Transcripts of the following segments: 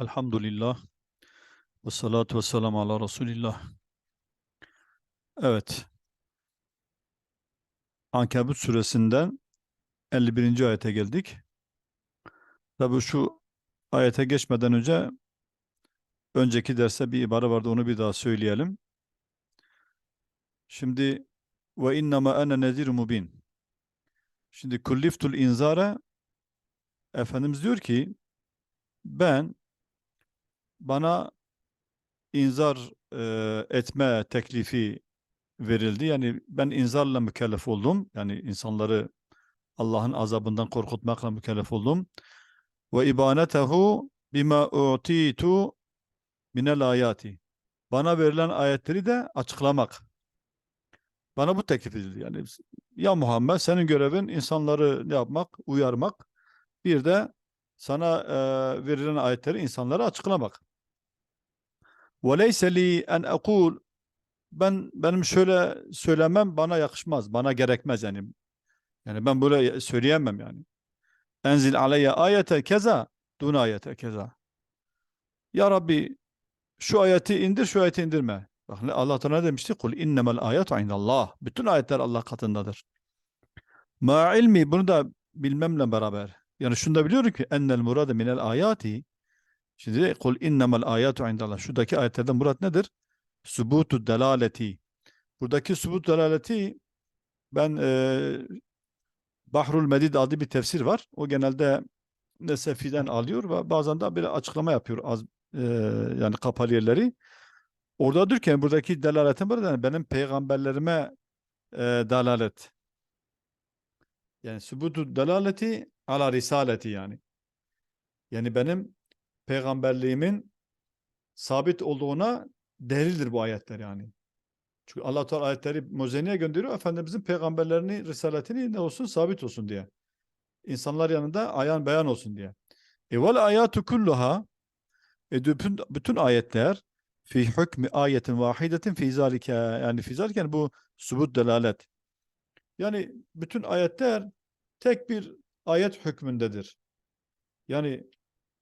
Elhamdülillah. Ve salatu ve selamu ala Resulillah. Evet. Ankebut suresinden 51. ayete geldik. Tabi şu ayete geçmeden önce önceki derste bir ibare vardı onu bir daha söyleyelim. Şimdi ve innema ene nezir mubin. Şimdi kulliftul inzara Efendimiz diyor ki ben bana inzar e, etme teklifi verildi. Yani ben inzarla mükellef oldum. Yani insanları Allah'ın azabından korkutmakla mükellef oldum. Ve ibanetehu bima utitu minel ayati. Bana verilen ayetleri de açıklamak. Bana bu teklif edildi. Yani ya Muhammed senin görevin insanları ne yapmak? Uyarmak. Bir de sana e, verilen ayetleri insanlara açıklamak. وَلَيْسَ لِي en ekul ben benim şöyle söylemem bana yakışmaz, bana gerekmez yani. Yani ben böyle söyleyemem yani. Enzil aleyye ayete keza dun ayete keza. Ya Rabbi şu ayeti indir, şu ayeti indirme. Bak Allah Teala ne demişti? Kul innemel ayetu indallah. Bütün ayetler Allah katındadır. Ma ilmi bunu da bilmemle beraber. Yani şunu da biliyorum ki ennel murade minel ayati Şimdi kul innemel ayatu indallah. Şuradaki ayetlerden murat nedir? Subutu delaleti. Buradaki subut delaleti ben e, Bahrul Medid adlı bir tefsir var. O genelde Nesefi'den alıyor ve bazen de bir açıklama yapıyor az e, yani kapalı yerleri. Orada diyor ki buradaki delaletin burada benim peygamberlerime e, dalalet. Yani subutu delaleti ala risaleti yani. Yani benim peygamberliğimin sabit olduğuna delildir bu ayetler yani. Çünkü Allah Teala ayetleri Muzeni'ye gönderiyor. Efendimizin peygamberlerini, risaletini ne olsun? Sabit olsun diye. İnsanlar yanında ayan beyan olsun diye. E vel ayatu kulluha e bütün, bütün ayetler fi hükmü ayetin vahidetin fi zalike yani fi zalike bu subut delalet. Yani bütün ayetler tek bir ayet hükmündedir. Yani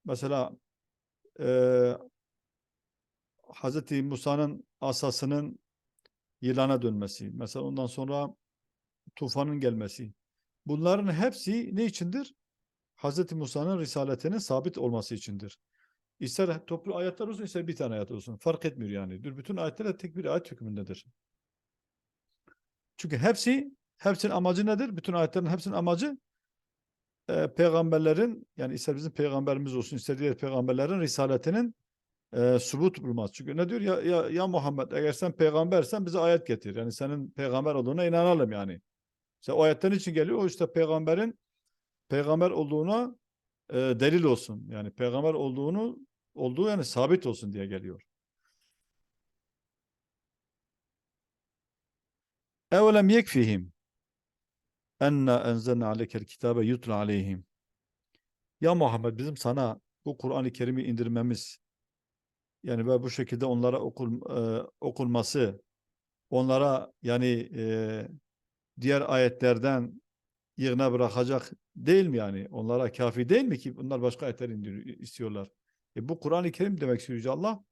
mesela e, Hz. Musa'nın asasının yılana dönmesi, mesela ondan sonra tufanın gelmesi. Bunların hepsi ne içindir? Hz. Musa'nın risaletinin sabit olması içindir. İster toplu ayetler olsun, ister bir tane ayet olsun. Fark etmiyor yani. Bütün ayetler tek bir ayet hükmündedir. Çünkü hepsi, hepsinin amacı nedir? Bütün ayetlerin hepsinin amacı e, peygamberlerin yani ister bizim peygamberimiz olsun ister diğer peygamberlerin risaletinin e, subut bulmaz. Çünkü ne diyor ya, ya, ya Muhammed eğer sen peygambersen bize ayet getir. Yani senin peygamber olduğuna inanalım yani. İşte o ayetten için geliyor o işte peygamberin peygamber olduğuna e, delil olsun. Yani peygamber olduğunu olduğu yani sabit olsun diye geliyor. Evelem yekfihim enna enzelna aleykel kitabe yutla aleyhim. Ya Muhammed bizim sana bu Kur'an-ı Kerim'i indirmemiz yani ve bu şekilde onlara okul, e, okunması onlara yani e, diğer ayetlerden yığına bırakacak değil mi yani? Onlara kafi değil mi ki bunlar başka ayetler indiriyor, istiyorlar. E bu Kur'an-ı Kerim demek istiyor Allah.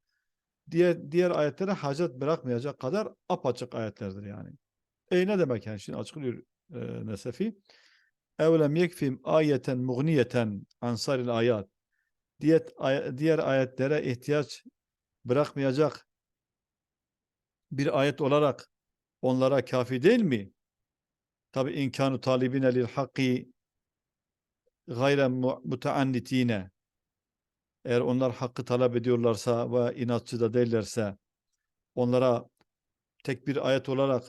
Diğer, diğer ayetlere hacet bırakmayacak kadar apaçık ayetlerdir yani. E ne demek yani şimdi açıklıyor e, Nesefi. Evlem yekfim ayeten mugniyeten ansaril ayat. Diğer, ay diğer ayetlere ihtiyaç bırakmayacak bir ayet olarak onlara kafi değil mi? Tabi inkanu talibine lil hakki gayre muteannitine eğer onlar hakkı talep ediyorlarsa ve inatçı da değillerse onlara tek bir ayet olarak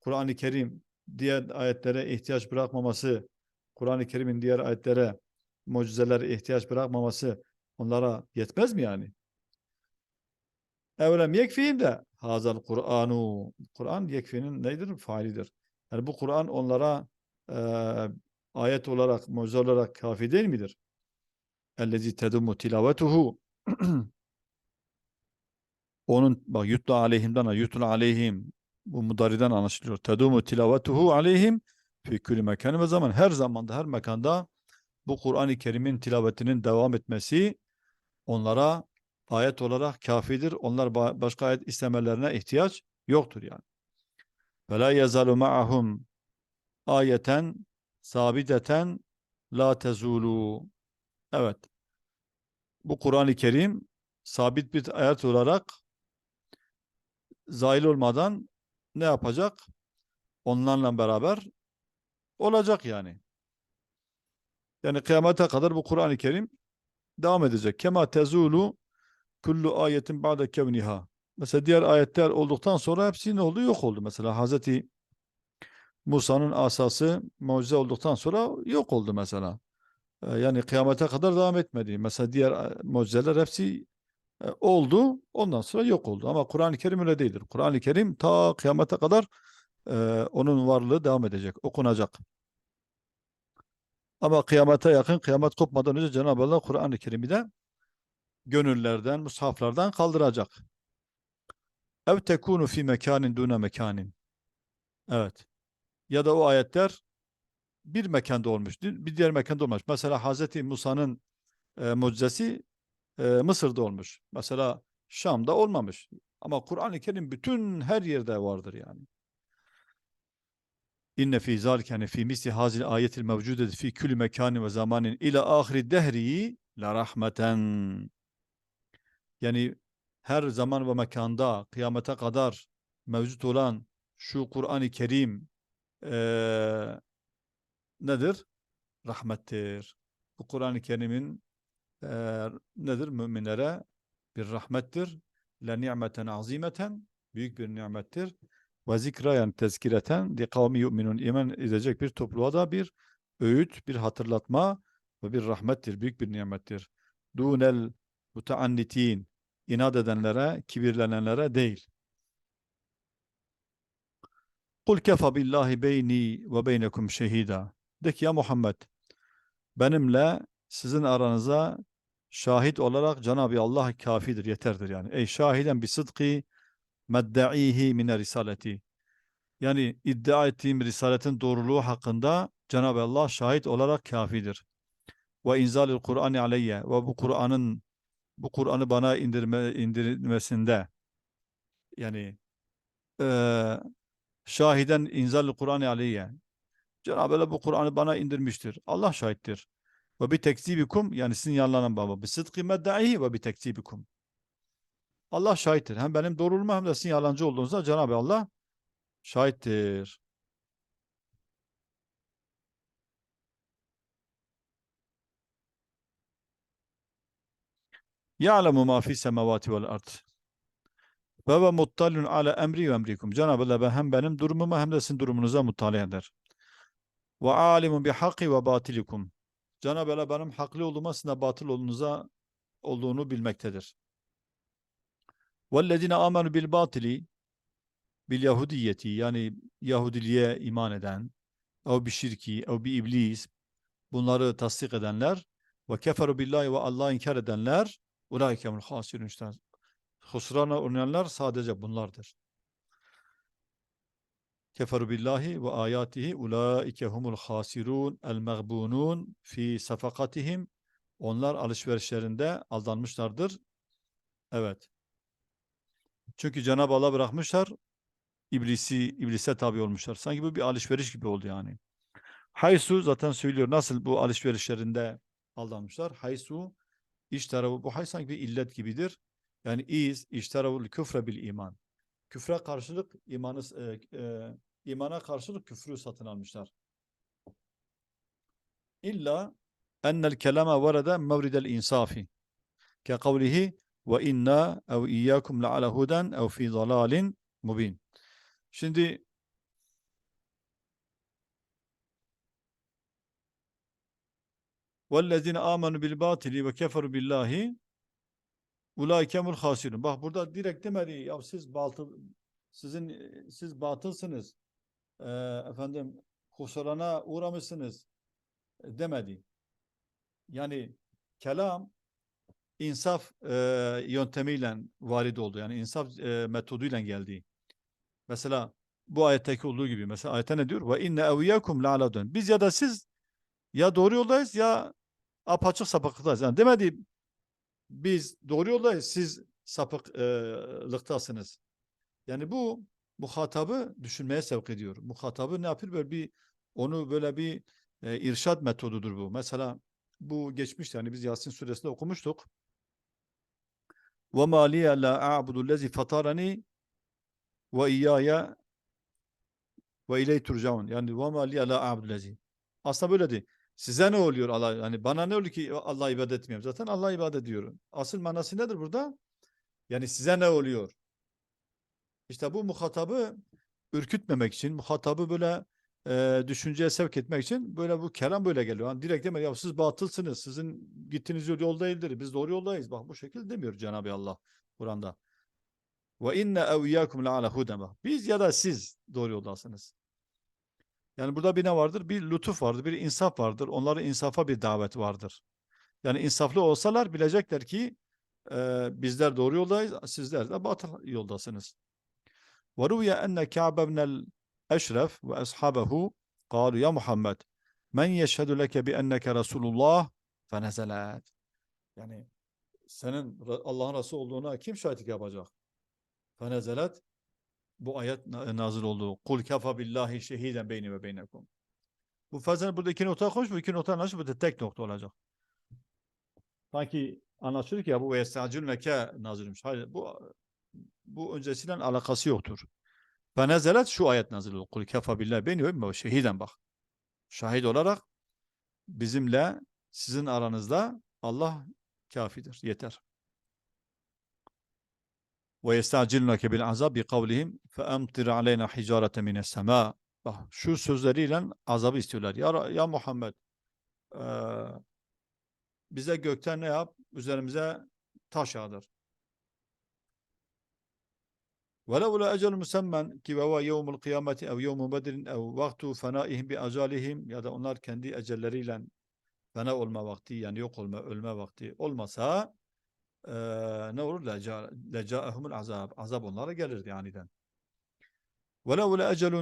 Kur'an-ı Kerim diğer ayetlere ihtiyaç bırakmaması, Kur'an-ı Kerim'in diğer ayetlere, mucizelere ihtiyaç bırakmaması onlara yetmez mi yani? Evlem yekfihim de hazal Kur'anu. Kur'an yekfinin nedir? Faalidir. Yani bu Kur'an onlara e, ayet olarak, mucize olarak kafi değil midir? Ellezi tedumu tilavetuhu. Onun bak yutla aleyhimden yutla aleyhim bu mudariden anlaşılıyor. Tedumu tilavetuhu aleyhim fi kulli mekan ve zaman. Her zamanda, her mekanda bu Kur'an-ı Kerim'in tilavetinin devam etmesi onlara ayet olarak kafidir. Onlar ba- başka ayet istemelerine ihtiyaç yoktur yani. Ve la yezalu ma'ahum ayeten sabiteten la tezulu. Evet. Bu Kur'an-ı Kerim sabit bir ayet olarak zail olmadan ne yapacak? Onlarla beraber olacak yani. Yani kıyamete kadar bu Kur'an-ı Kerim devam edecek. Kema tezulu kullu ayetin ba'de kevniha. Mesela diğer ayetler olduktan sonra hepsi ne oldu? Yok oldu. Mesela Hazreti Musa'nın asası mucize olduktan sonra yok oldu mesela. Ee, Yani kıyamete kadar devam etmedi. Mesela diğer e, mucizeler hepsi oldu. Ondan sonra yok oldu. Ama Kur'an-ı Kerim öyle değildir. Kur'an-ı Kerim ta kıyamete kadar e, onun varlığı devam edecek. Okunacak. Ama kıyamete yakın, kıyamet kopmadan önce Cenab-ı Allah Kur'an-ı Kerim'i de gönüllerden, mushaflardan kaldıracak. Ev tekunu fi mekanin dune mekanin. Evet. Ya da o ayetler bir mekanda olmuş, bir diğer mekanda olmuş. Mesela Hazreti Musa'nın e, mucizesi e, Mısır'da olmuş. Mesela Şam'da olmamış. Ama Kur'an-ı Kerim bütün her yerde vardır yani. İnne fi zalike fi misli hazil ayetil mevcudeti fi külli mekanin ve zamanin ila ahiri dehri la rahmeten. Yani her zaman ve mekanda kıyamete kadar mevcut olan şu Kur'an-ı Kerim eee, nedir? Rahmettir. Bu Kur'an-ı Kerim'in eee, nedir? Müminlere bir rahmettir. Le ni'meten azimeten büyük bir nimettir. Ve zikra yani tezkireten li kavmi yu'minun iman edecek bir topluluğa da bir öğüt, bir hatırlatma ve bir rahmettir. Büyük bir nimettir. Dunel mutaannitin inat edenlere, kibirlenenlere değil. Kul kefa billahi beyni ve beynekum şehida. De ki ya Muhammed benimle sizin aranıza şahit olarak Cenab-ı Allah kafidir, yeterdir yani. Ey şahiden bi sıdkı medda'ihi mine risaleti. Yani iddia ettiğim risaletin doğruluğu hakkında Cenab-ı Allah şahit olarak kafidir. Ve inzalil Kur'an'ı aleyye ve bu Kur'an'ın bu Kur'an'ı bana indirme, indirilmesinde yani eee şahiden inzalil Kur'an'ı aleyye Cenab-ı Allah bu Kur'an'ı bana indirmiştir. Allah şahittir. Ve bi tekzibikum yani sizin yalanlanan baba. Bi sıdkı medda'ihi ve bi tekzibikum. Allah şahittir. Hem benim doğruluğuma hem de sizin yalancı olduğunuzda Cenab-ı Allah şahittir. Ya'lemu ma fi semavati vel ard. Ve ve muttalun ala emri ve emrikum. Cenab-ı Allah hem benim durumuma hem de sizin durumunuza muttali eder. Ve alimun bi hakki ve batilikum. Cenab-ı Allah benim haklı olduğuma sizin de batıl olduğunuza olduğunu bilmektedir. وَالَّذِينَ آمَنُوا بِالْبَاطِلِ bil Yahudiyeti yani Yahudiliğe iman eden ev bir şirki ev bir iblis bunları tasdik edenler ve keferu billahi ve Allah'ı inkar edenler ulaikemul hasirun işte husrana uğrayanlar sadece bunlardır. Keferu billahi ve ayatihi ulaike humul hasirun el mağbunun fi safakatihim onlar alışverişlerinde aldanmışlardır. Evet. Çünkü Cenab-ı Allah bırakmışlar iblisi iblise tabi olmuşlar. Sanki bu bir alışveriş gibi oldu yani. Haysu zaten söylüyor nasıl bu alışverişlerinde aldanmışlar. Haysu iş tarafı bu hay sanki bir illet gibidir. Yani iz iş tarafı küfre bil iman. Küfre karşılık imanı e, e, imana karşılık küfrü satın almışlar. İlla ennel kelama varada mevridel insafi. Ke kavlihi ve inna ev iyyakum la ala huden ev fi dalalin mubin. Şimdi وَالَّذِينَ آمَنُوا بِالْبَاطِلِ وَكَفَرُوا بِاللّٰهِ Ulaikemul hasirun. Bak burada direkt demedi ya siz batıl sizin siz batılsınız. Ee, efendim kusurana uğramışsınız demedi. Yani kelam insaf e, yöntemiyle varid oldu. Yani insaf e, metoduyla geldi. Mesela bu ayetteki olduğu gibi mesela ayette ne diyor? Ve inne evyakum la'aladun. Biz ya da siz ya doğru yoldayız ya apaçık sapıklıktayız. Yani demedi biz doğru yoldayız, siz sapıklıktasınız. E, yani bu muhatabı düşünmeye sevk ediyor. Muhatabı ne yapıyor? Böyle bir onu böyle bir e, irşad metodudur bu. Mesela bu geçmiş yani biz Yasin suresinde okumuştuk. Ve ma liye la a'budu lezi fatarani ve iyaya ve iley turcaun. Yani ve ma liye la a'budu lezi. Aslında böyledi. Size ne oluyor Allah? Yani bana ne oluyor ki Allah ibadet etmiyorum? Zaten Allah ibadet ediyor. Asıl manası nedir burada? Yani size ne oluyor? İşte bu muhatabı ürkütmemek için, muhatabı böyle e, düşünceye sevk etmek için böyle bu kelam böyle geliyor. Yani direkt demiyor ya siz batılsınız, sizin gittiğiniz yol yol değildir, biz doğru yoldayız. Bak bu şekilde demiyor Cenab-ı Allah Kur'an'da. Ve inne ev iyyakum la ala huden. Biz ya da siz doğru yoldasınız. Yani burada bir ne vardır? Bir lütuf vardır, bir insaf vardır. Onların insafa bir davet vardır. Yani insaflı olsalar bilecekler ki e, bizler doğru yoldayız, sizler de batıl yoldasınız. وروي أن كعب بن الأشرف وأصحابه قالوا يا محمد من يشهد لك بأنك رسول الله فنزلت yani senin Ra- Allah'ın Resulü olduğuna kim şahitlik yapacak? Fenezelet bu ayet na- nazil oldu. Kul kafa billahi şehiden beyni ve beynekum. Bu fazla burada iki nokta koş, bu iki nokta anlaşılır, bu da tek nokta olacak. Sanki anlaşılır ki ya bu vestacülneke nazilmiş. Hayır bu bu öncesiyle alakası yoktur. Fenezelet şu ayet nazil oldu. Kul kafa billahi beyni ve. Şehiden bak. Şahit olarak bizimle sizin aranızda Allah kafidir. Yeter. Ve yestacilunke bil azab bi kavlihim fe emtir aleyna hicareten mines sema. Bak şu sözleriyle azabı istiyorlar. Ya, Ra- ya Muhammed eee, bize gökten ne yap? Üzerimize taş yağdır. وَلَوْ لَا اَجَلُ مُسَمَّنْ ki وَهُوَ يَوْمُ الْقِيَامَةِ اَوْ يَوْمُ بَدْرٍ اَوْ وَقْتُ فَنَائِهِمْ بِاَجَالِهِمْ ya da onlar kendi ecelleriyle fena olma vakti yani yok olma, ölme vakti olmasa eee, ne olur? Leca, lecaehumul azab. Azap onlara gelirdi aniden. وَلَوْ لَا اَجَلٌ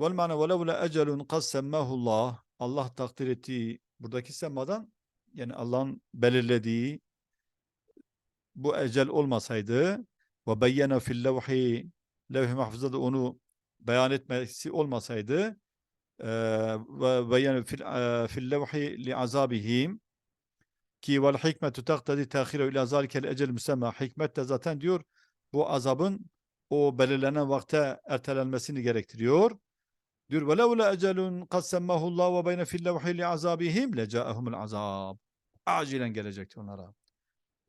وَالْمَعْنَى وَلَوْ لَا اَجَلٌ قَدْ سَمَّهُ اللّٰهِ Allah takdir ettiği buradaki semmadan yani Allah'ın belirlediği bu ecel olmasaydı ve beyyene fil levhi levh-i mahfuzda da onu beyan etmesi olmasaydı eee, ve beyyene fil, eee, fil levhi li azabihim ki vel hikmetu taktadi tahiru ila zalikel ecel müsemma hikmet de zaten diyor bu azabın o belirlenen vakte ertelenmesini gerektiriyor. Diyor ve levle ecelun kad semmahullah ve beyne fil levhi li azabihim lecaehumul azab. Acilen gelecekti onlara.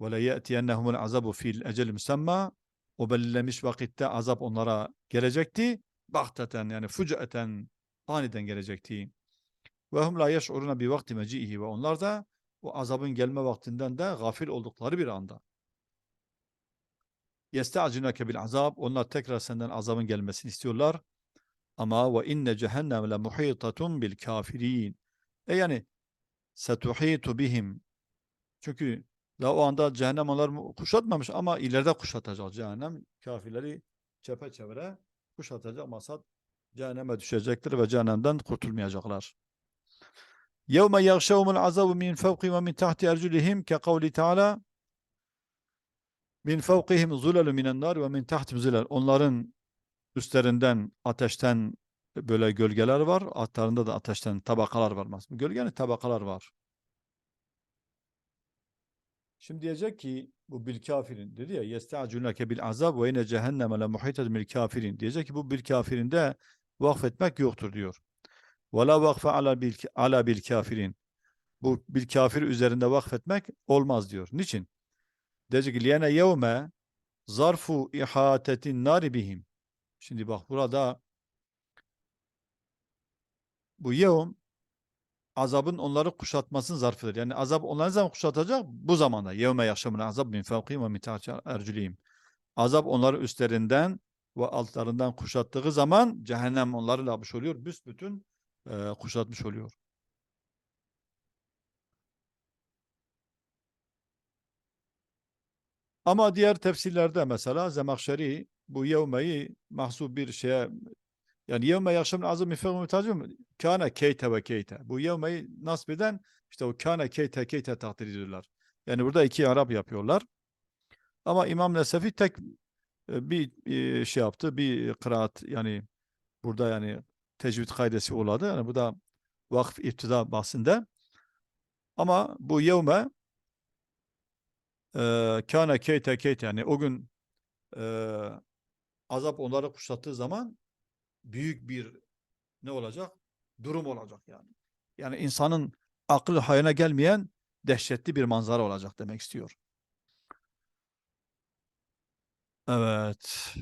Ve le ye'tiyennehumul azabu fil ecel müsemma. O belirlenmiş vakitte azap onlara gelecekti. Bahteten yani fucaeten aniden gelecekti. Ve hum la yeş'uruna bi vakti meci'ihi ve onlar da o azabın gelme vaktinden de gafil oldukları bir anda. Yesta'cinake bil azab. Onlar tekrar senden azabın gelmesini istiyorlar. Ama ve inne cehennem le bil kafirin. E yani setuhitu bihim. Çünkü daha o anda cehennem onları kuşatmamış ama ileride kuşatacak cehennem. Kafirleri çepeçevre kuşatacak maksat cehenneme düşecektir ve cehennemden kurtulmayacaklar. يَوْمَ يَغْشَوْمُ الْعَذَابُ مِنْ فَوْقِ وَمِنْ تَحْتِ اَرْجُلِهِمْ كَقَوْلِ تَعَالَى min fevkihim zulelu minen nar ve min tahtihim zilal. Onların üstlerinden ateşten böyle gölgeler var. Altlarında da ateşten tabakalar var. Gölgenin tabakalar var. Şimdi diyecek ki bu bil kafirin dedi ya yesta'cunake bil azab ve ine cehenneme le muhitetun bil kafirin. Diyecek ki bu bil kafirinde vakfetmek yoktur diyor. Ve la vakfe ala bil, ala bil kafirin. Bu bil kafir üzerinde vakfetmek olmaz diyor. Niçin? Diyecek ki liyene yevme zarfu ihatetin nari bihim. Şimdi bak burada bu yevm azabın onları kuşatmasının zarfıdır. Yani azap onları ne zaman kuşatacak? Bu zamanda. Yevme yaşamın azab min fevkihim ve min erculihim. Azap onları üstlerinden ve altlarından kuşattığı zaman cehennem onları yapmış oluyor? Büsbütün e, kuşatmış oluyor. Ama diğer tefsirlerde mesela Zemakşeri bu yevmeyi mahsub bir şeye yani yevme yaşamın azı min fevmi tacım kâne keyte ve keyte. Bu yevmeyi nasip eden işte o kâne keyte keyte takdir ediyorlar. Yani burada iki Arap yapıyorlar. Ama İmam Nesefi tek e, bir e, şey yaptı. Bir kıraat yani burada yani tecvid kaidesi oladı. Yani bu da vakf iftida bahsinde. Ama bu yevme e, kâne keyte keyte yani o gün e, azap onları kuşattığı zaman büyük bir ne olacak? Durum olacak yani. Yani insanın aklı hayına gelmeyen dehşetli bir manzara olacak demek istiyor. Evet.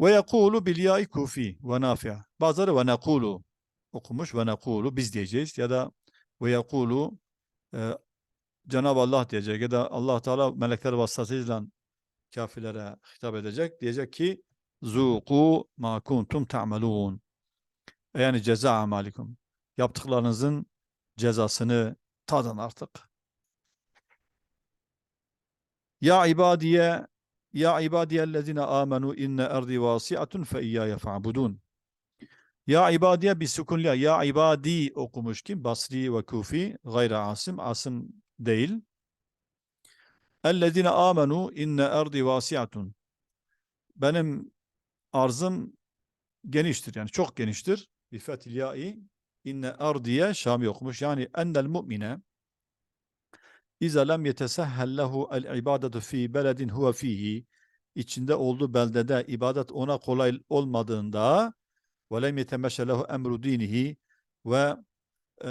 Ve yekulu bil ya'i kufi ve nafi'. Bazıları ve nekulu okumuş ve nekulu biz diyeceğiz ya da ve yekulu e, Cenab-ı Allah diyecek ya da Allah Teala melekler vasıtasıyla kafirlere hitap edecek. Diyecek ki zuku ma kuntum ta'melun. Yani ceza amalikum. Yaptıklarınızın cezasını tadın artık. Ya ibadiye ya ibadiyellezine amenu inne erdi vasiatun fe iyyaya fa'budun. Ya ibadiye bir sukunla ya ibadi okumuş kim? Basri ve Kufi gayra Asım. Asım değil. Ellezine amenu inne erdi vasiatun. Benim arzım geniştir yani çok geniştir. Bi fetil ya'i inne erdiye Şami okumuş. Yani ennel mu'mine İza lem yetesehhel lehu el ibadetu fi beledin huve fihi içinde olduğu beldede ibadet ona kolay olmadığında ve lem yetemeşe lehu emru dinihi ve e,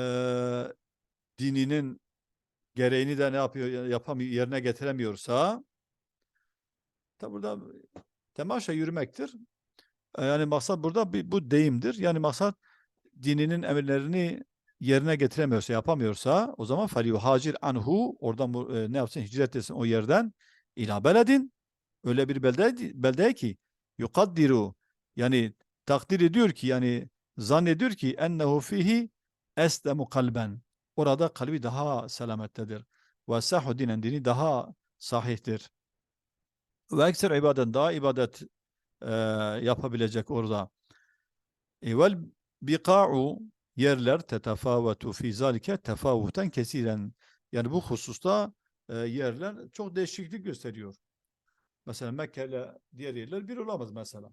dininin gereğini de ne yapıyor yapamıyor yerine getiremiyorsa tabi burada temaşa yürümektir. E, Yani maksat burada bir, bu deyimdir. Yani maksat dininin emirlerini yerine getiremiyorsa, yapamıyorsa o zaman hacir anhu oradan e, ne yapsın? Hicret etsin o yerden ila beledin. Öyle bir belde beldeye ki yukaddiru yani takdir ediyor ki yani zannediyor ki ennehu fihi eslemu kalben. Orada kalbi daha selamettedir. Ve sahu dinen dini daha sahihtir. Ve ekser ibadet daha ibadet e, yapabilecek orada. E, vel biqa'u yerler tetefavvetu fi zalike tefavvuten kesiren. Yani bu hususta e, yerler çok değişiklik gösteriyor. Mesela Mekke ile diğer yerler bir olamaz mesela.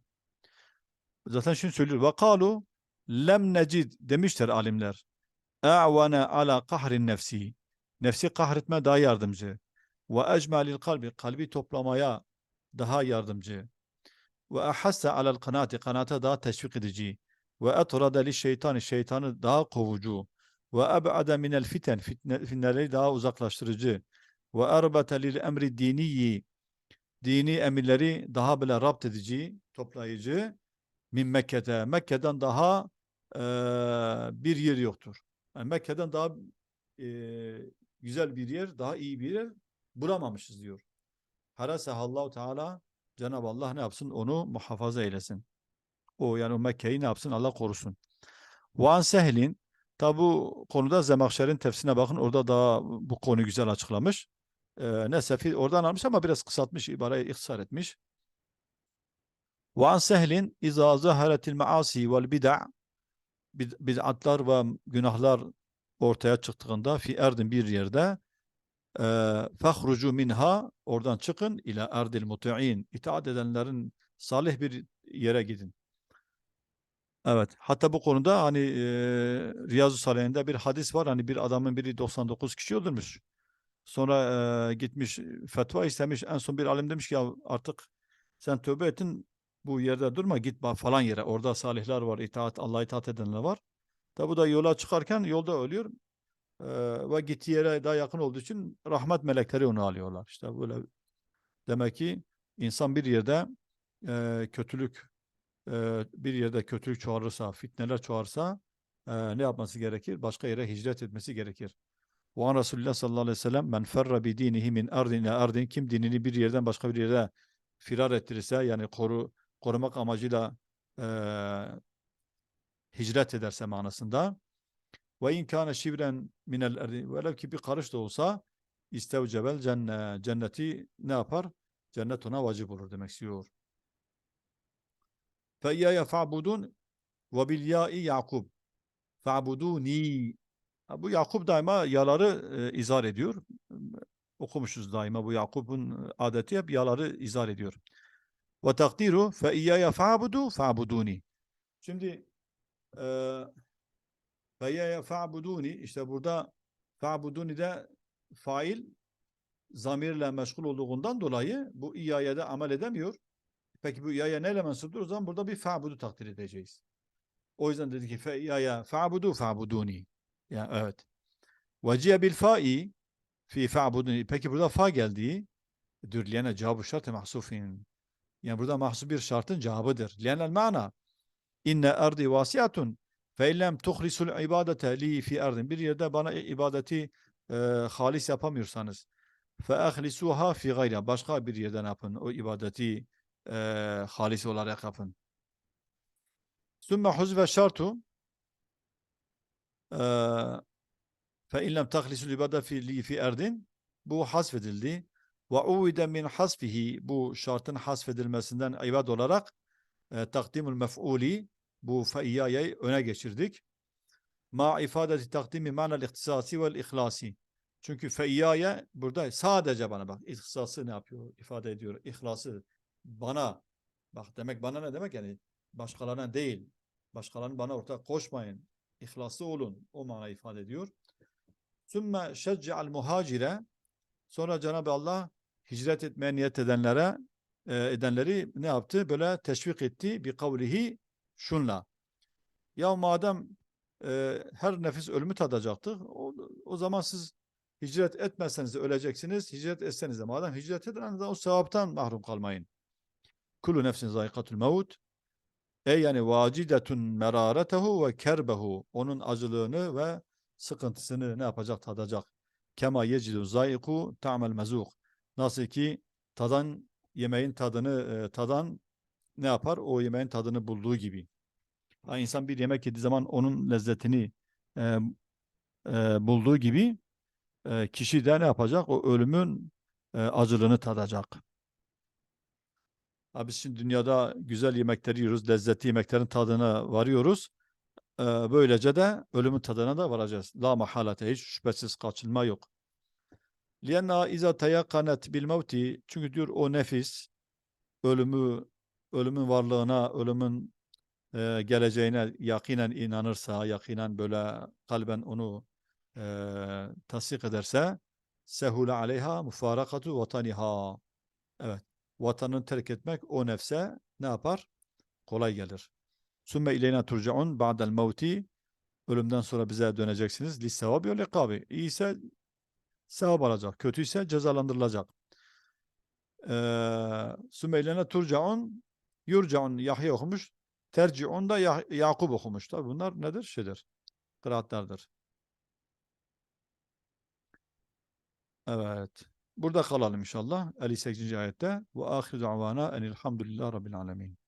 Zaten şunu söylüyor. Ve kalu lem necid demişler alimler. A'vane ala kahrin nefsi. Nefsi kahretme daha yardımcı. Ve ecmelil kalbi. Kalbi toplamaya daha yardımcı. Ve ahasse alel kanaati. Kanata daha teşvik edici ve etrada li şeytanı şeytanı daha kovucu ve eb'ade minel fiten fitne, fitneleri daha uzaklaştırıcı ve erbete lil emri diniyi dini emirleri daha böyle rapt edici, toplayıcı min Mekke'de. Mekke'den daha e, bir yer yoktur. Yani Mekke'den daha e, güzel bir yer, daha iyi bir yer bulamamışız diyor. Harasehallahu Teala Cenab-ı Allah ne yapsın? Onu muhafaza eylesin. O yani o Mekke'yi ne yapsın? Allah korusun. Van Sehlin tabi bu konuda Zemakşer'in tefsirine bakın. Orada daha bu konu güzel açıklamış. Ee, Nesefi oradan almış ama biraz kısaltmış, ibareyi ihtisar etmiş. Van Sehlin izâ zaharetil maasi vel bid'a bid'atlar ve günahlar ortaya çıktığında fi erdin bir yerde e, fahrucu minha oradan çıkın ila erdil muti'in itaat edenlerin salih bir yere gidin. Evet. Hatta bu konuda hani e, Riyazu Salih'inde bir hadis var. Hani bir adamın biri 99 kişi öldürmüş. Sonra e, gitmiş fetva istemiş. En son bir alim demiş ki ya artık sen tövbe ettin bu yerde durma git falan yere. Orada salihler var. itaat Allah'a itaat edenler var. Tabi bu da yola çıkarken yolda ölüyor. E, ve gittiği yere daha yakın olduğu için rahmet melekleri onu alıyorlar. İşte böyle demek ki insan bir yerde e, kötülük e, bir yerde kötülük çoğalırsa, fitneler çoğarsa e, ne yapması gerekir? Başka yere hicret etmesi gerekir. Ve an Resulullah sallallahu aleyhi ve sellem men ferra bi dinihi min ardin ila ardin kim dinini bir yerden başka bir yere firar ettirirse yani koru korumak amacıyla e, hicret ederse manasında ve in kana şibren minel erdi velev ki bir karış da olsa istevcebel cennet cenneti ne yapar? Cennet ona vacip olur demek istiyor. Feyyâye fa'budun ve bilyâi Yakub. Fa'buduni. Bu Yakub daima yaları e, izar ediyor. Okumuşuz daima bu Yakub'un adeti hep yaları izar ediyor. Ve takdiru feyyâye fa'budu fa'buduni. Şimdi e, feyyâye fa'buduni işte burada fa'buduni de fail zamirle meşgul olduğundan dolayı bu iyayede amel edemiyor. Peki bu iyyaya neyle mensuptur? O zaman burada bir fa'budu takdir edeceğiz. O yüzden dedi ki fe iyyaya fa'budu fa'buduni. Yani evet. Veciye bil fa'i fi fa'buduni. Peki burada fa geldiği dur liyene cevabı şart mahsufin. Yani burada mahsuf bir şartın cevabıdır. Liyenel mana inne ardi vasiyatun fe illem tuhrisul ibadete li fi ardin. Bir yerde bana ibadeti e, halis yapamıyorsanız fe ahlisuha fi gayra. Başka bir yerden yapın. O ibadeti e, halis olarak yapın. Sümme huzve şartu fe illem tahlisul ibade fi fi erdin bu hasfedildi. Ve uvide min hasfihi bu şartın hasfedilmesinden ibad olarak e, takdimul mef'uli bu fe'iyyayı öne geçirdik. Ma ifadeti takdimi mana'l ihtisasi vel ihlasi. Çünkü fe'iyyaye burada sadece bana bak ihtisası ne yapıyor? ifade ediyor. İhlası bana bak demek bana ne demek yani başkalarına değil. Başkalarının bana ortak koşmayın. İhlaslı olun. O mana ifade ediyor. Sümme şecce'al muhacire sonra Cenab-ı Allah hicret etmeye niyet edenlere e, edenleri ne yaptı? Böyle teşvik etti bir kavlihi şunla. Ya madem e, her nefis ölümü tadacaktır. O, o zaman siz hicret etmezseniz öleceksiniz. Hicret etseniz de madem hicret azından o sevaptan mahrum kalmayın. Kullu nefsin zayikatul mevut. E yani vacidetun meraretehu ve kerbehu. Onun acılığını ve sıkıntısını ne yapacak? Tadacak. Kema yecidu zayiku ta'mel mezuk. Nasıl ki tadan yemeğin tadını e, tadan ne yapar? O yemeğin tadını bulduğu gibi. Ha, insan bir yemek yediği zaman onun lezzetini e, e, bulduğu gibi e, kişi de ne yapacak? O ölümün e, acılığını tadacak. Biz şimdi dünyada güzel yemekleri yiyoruz, lezzetli yemeklerin tadına varıyoruz. Böylece de ölümün tadına da varacağız. La mahalete hiç şüphesiz kaçınma yok. Lianna iza tayakkanet bil mevti çünkü diyor o nefis ölümü ölümün varlığına, ölümün e, geleceğine yakinen inanırsa, yakinen böyle kalben onu e, tasdik ederse sehule aleyha mufarakatu vataniha. Evet. Vatanını terk etmek o nefse ne yapar? Kolay gelir. Sümme ileyna turcaun ba'del mevti ölümden sonra bize döneceksiniz. Li sevabi ve likabi. İyiyse sevap alacak. Kötüyse cezalandırılacak. Ee, Sümme ileyna turcaun yurcaun Yahya okumuş. Terciun da Ya- Yakup okumuş. Tabi bunlar nedir? Şeydir. Kıraatlerdir. Evet. Burada kalalım inşallah. 58. ayette. Ve ahir davana enilhamdülillah rabbil alemin.